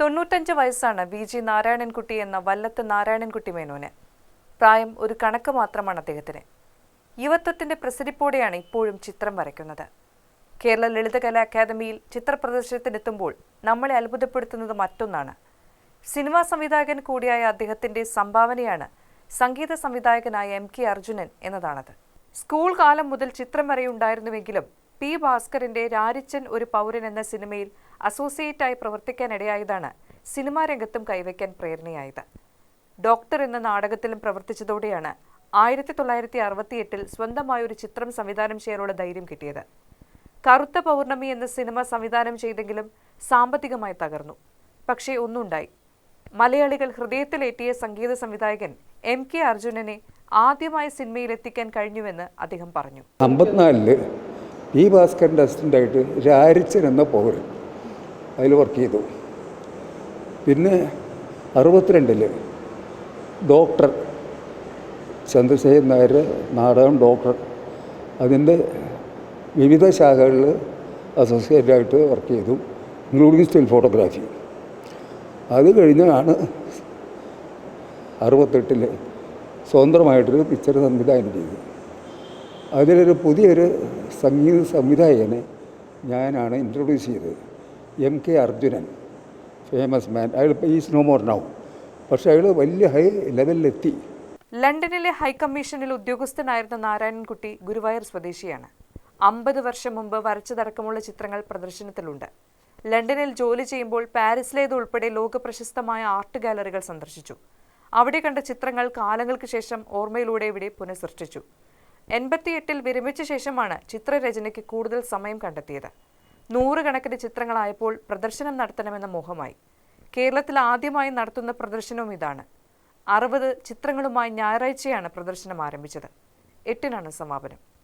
തൊണ്ണൂറ്റഞ്ച് വയസ്സാണ് V G Narayanankutty എന്ന വല്ലത്ത് നാരായണൻകുട്ടി മേനോന്. പ്രായം ഒരു കണക്ക് മാത്രമാണ് അദ്ദേഹത്തിന്. യുവത്വത്തിന്റെ പ്രസരിപ്പോടെയാണ് ഇപ്പോഴും ചിത്രം വരയ്ക്കുന്നത്. കേരള ലളിതകലാ അക്കാദമിയിൽ ചിത്രപ്രദർശനത്തിനെത്തുമ്പോൾ നമ്മളെ അത്ഭുതപ്പെടുത്തുന്നത് മറ്റൊന്നാണ്. സിനിമാ സംവിധായകൻ കൂടിയായ അദ്ദേഹത്തിന്റെ സംഭാവനയാണ് സംഗീത സംവിധായകനായ എം കെ അർജുനൻ എന്നതാണത്. സ്കൂൾ കാലം മുതൽ ചിത്രം വരെയുണ്ടായിരുന്നുവെങ്കിലും പി ഭാസ്കറിന്റെ രാരിച്ചൻ ഒരു പൗരൻ എന്ന സിനിമയിൽ അസോസിയേറ്റായി പ്രവർത്തിക്കാനിടയായതാണ് സിനിമാ രംഗത്തും കൈവയ്ക്കാൻ പ്രേരണയായത്. ഡോക്ടർ എന്ന നാടകത്തിലും പ്രവർത്തിച്ചതോടെയാണ് ആയിരത്തി തൊള്ളായിരത്തി അറുപത്തിയെട്ടിൽ സ്വന്തമായ ഒരു ചിത്രം സംവിധാനം ചെയ്യാനുള്ള ധൈര്യം കിട്ടിയത്. കറുത്ത പൗർണമി എന്ന സിനിമ സംവിധാനം ചെയ്തെങ്കിലും സാമ്പത്തികമായി തകർന്നു. പക്ഷേ ഒന്നുണ്ടായി. മലയാളികൾ ഹൃദയത്തിലേറ്റിയ സംഗീത സംവിധായകൻ എം കെ അർജുനനെ ആദ്യമായ സിനിമയിലെത്തിക്കാൻ കഴിഞ്ഞുവെന്ന് അദ്ദേഹം പറഞ്ഞു. അമ്പത്തിനാലിൽ പി ഭാസ്കറിന്റെ അസിസ്റ്റന്റായിട്ട് രാരിച്ചൻ എന്ന പൗരൻ അതിൽ വർക്ക് ചെയ്തു. പിന്നെ അറുപത്തിരണ്ടിൽ ഡോക്ടർ ചന്ദ്രശേഖരൻ നായർ നാടകം ഡോക്ടർ അതിന്റെ വിവിധ ശാഖകളിൽ അസോസിയേറ്റായിട്ട് വർക്ക് ചെയ്തു ഇൻക്ലൂഡിങ് സ്റ്റിൽ ഫോട്ടോഗ്രാഫി അത് കഴിഞ്ഞാണ് അറുപത്തെട്ടിൽ സ്വതന്ത്രമായിട്ടൊരു പിക്ചർ സംവിധാനം ചെയ്തു അതിലൊരു പുതിയൊരു സംഗീത സംവിധായകനെ ഞാനാണ് ഇൻട്രൊഡ്യൂസ് ചെയ്തത്. M K Arjunan famous man അയാൾ ഇപ്പോൾ ഈ സ്നോ മോർ നൗ പക്ഷേ അയാൾ വലിയ ഹൈ ലെവലിലെത്തി ലണ്ടനിലെ ഹൈക്കമ്മീഷനിൽ ഉദ്യോഗസ്ഥനായിരുന്ന നാരായണൻകുട്ടി ഗുരുവായൂർ സ്വദേശിയാണ്. അമ്പത് വർഷം മുമ്പ് വരച്ചതടക്കമുള്ള ചിത്രങ്ങൾ പ്രദർശനത്തിലുണ്ട്. ലണ്ടനിൽ ജോലി ചെയ്യുമ്പോൾ പാരീസിലേത് ഉൾപ്പെടെ ലോകപ്രശസ്തമായ ആർട്ട് ഗാലറികൾ സന്ദർശിച്ചു. അവിടെ കണ്ട ചിത്രങ്ങൾ കാലങ്ങൾക്ക് ശേഷം ഓർമ്മയിലൂടെ ഇവിടെ പുനഃസൃഷ്ടിച്ചു. എൺപത്തിയെട്ടിൽ വിരമിച്ച ശേഷമാണ് ചിത്രരചനയ്ക്ക് കൂടുതൽ സമയം കണ്ടെത്തിയത്. നൂറുകണക്കിന് ചിത്രങ്ങളായപ്പോൾ പ്രദർശനം നടത്തണമെന്ന മോഹമായി. കേരളത്തിൽ ആദ്യമായി നടത്തുന്ന പ്രദർശനവും ഇതാണ്. അറുപത് ചിത്രങ്ങളുമായി ഞായറാഴ്ചയാണ് പ്രദർശനം ആരംഭിച്ചത്. എട്ടിനാണ് സമാപനം.